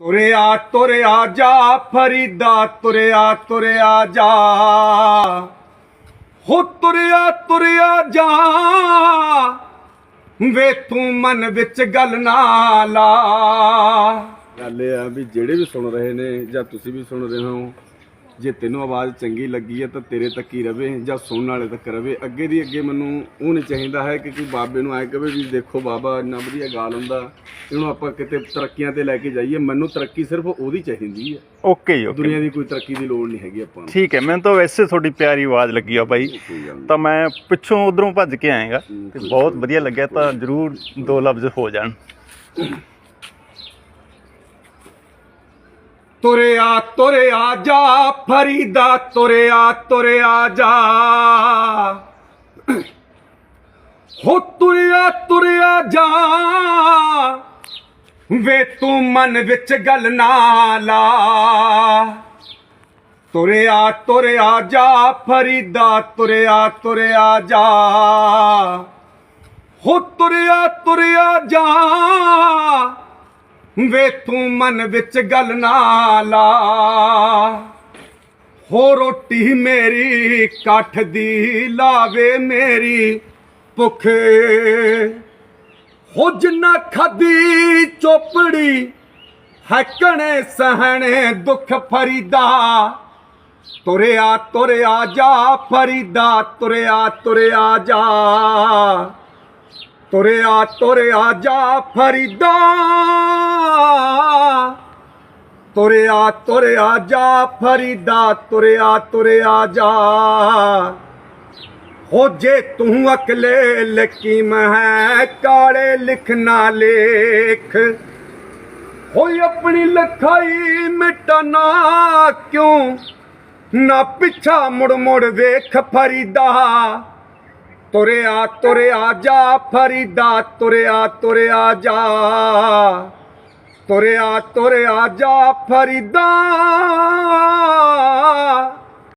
ਤੁਰਿਆ ਤੁਰਿਆ ਜਾ, ਫਰੀਦਾ, ਤੁਰਿਆ ਤੁਰਿਆ ਜਾ। ਹੋ ਤੁਰਿਆ ਤੁਰਿਆ ਜਾ। ਵੇ ਤੂੰ ਮਨ ਵਿੱਚ ਗੱਲ ਨਾ ਲਾ। ਗੱਲ ਇਹ ਆ ਵੀ ਜਿਹੜੇ ਵੀ ਸੁਣ ਰਹੇ ਨੇ ਜਾਂ ਤੁਸੀਂ ਵੀ ਸੁਣ ਰਹੇ ਹੋ, ਜੇ ਤੈਨੂੰ ਆਵਾਜ਼ ਚੰਗੀ ਲੱਗੀ ਹੈ ਤਾਂ ਤੇਰੇ ਤੱਕ ਹੀ ਰਵੇ ਜਾਂ ਸੁਣਨ ਵਾਲੇ ਤੱਕ ਰਵੇ। ਅੱਗੇ ਦੀ ਅੱਗੇ ਮੈਨੂੰ ਉਹ ਨਹੀਂ ਚਾਹੀਦਾ ਹੈ ਕਿ ਕੋਈ ਬਾਬੇ ਨੂੰ ਆਏ ਕਵੇ ਵੀ ਦੇਖੋ ਬਾਬਾ ਇੰਨਾ ਵਧੀਆ ਗਾਲ ਹੁੰਦਾ। ਇਹਨੂੰ ਆਪਾਂ ਕਿਤੇ ਤਰੱਕੀਆਂ ਤੇ ਲੈ ਕੇ ਜਾਈਏ ਮੈਨੂੰ ਤਰੱਕੀ ਸਿਰਫ ਉਹਦੀ ਚਾਹੀਦੀ ਹੈ। ਓਕੇ ਜੀ ਓਕੇ ਦੁਨੀਆ ਦੀ ਕੋਈ ਤਰੱਕੀ ਦੀ ਲੋੜ ਨਹੀਂ ਹੈਗੀ ਆਪਾਂ ਨੂੰ। ਠੀਕ ਹੈ ਮੈਨੂੰ ਤਾਂ ਵੈਸੇ ਤੁਹਾਡੀ ਪਿਆਰੀ ਆਵਾਜ਼ ਲੱਗੀ ਆ ਨਹੀਂ। ਤਾਂ ਮੈਂ ਪਿੱਛੋਂ ਉਧਰੋਂ ਭੱਜ ਕੇ ਆਏਗਾ ਤੇ ਬਹੁਤ ਵਧੀਆ ਲੱਗਿਆ ਤਾਂ ਜਰੂਰ ਦੋ ਲਫ਼ਜ਼ ਹੋ ਜਾਣ। ਤੁਰਿਆ ਤੁਰਿਆ ਜਾ ਫਰੀਦਾ ਤੁਰਿਆ ਤੁਰਿਆ ਜਾ। ਹੋ ਤੁਰਿਆ ਤੁਰਿਆ ਜਾ। ਵੇ ਤੂੰ ਮਨ ਵਿੱਚ ਗੱਲ ਨਾ ਲਾ। ਤੁਰਿਆ ਤੁਰਿਆ ਜਾ, ਫਰੀਦਾ, ਤੁਰਿਆ ਤੁਰਿਆ ਜਾ। ਹੋ ਤੁਰਿਆ ਤੁਰਿਆ ਜਾ। ਵੇ ਤੂੰ ਮਨ ਵਿੱਚ ਗੱਲ ਨਾ ਲਾ। ਹੋ ਰੋਟੀ ਮੇਰੀ, ਕੱਠ ਦੀ ਲਾਵੇ ਮੇਰੀ ਭੁੱਖ। ਹੋ ਜਿੰਨਾ ਖਾਦੀ ਚੋਪੜੀ, ਹੈਕਣੇ ਸਹਣੇ ਦੁੱਖ ਫਰੀਦਾ। ਤੁਰਿਆ ਤੁਰਿਆ ਜਾ, ਫਰੀਦਾ, ਤੁਰਿਆ ਤੁਰਿਆ ਜਾ। ਤੁਰਿਆ ਤੁਰਿਆ ਜਾ, ਫਰੀਦਾ। ਤੁਰਿਆ ਤੁਰਿਆ ਜਾ, ਫਰੀਦਾ, ਤੁਰਿਆ ਤੁਰਿਆ ਜਾ। ਹੋ ਜੇ ਤੂੰ ਅਕਲੇ ਲਕੀਮ ਹੈ ਕਾਲੇ ਲਿਖਣਾ ਲੇਖ। ਹੋਈ ਆਪਣੀ ਲਖਾਈ ਮਿਟਣਾ ਕਿਉਂ? ਨਾ ਪਿੱਛਾ ਮੁੜ ਮੁੜ ਵੇਖ ਫਰੀਦਾ। ਤੁਰਿਆ ਤੁਰਿਆ ਜਾ, ਫਰੀਦਾ, ਤੁਰਿਆ ਤੁਰਿਆ ਜਾ। ਤੁਰਿਆ ਤੁਰਿਆ ਜਾ, ਫਰੀਦਾ।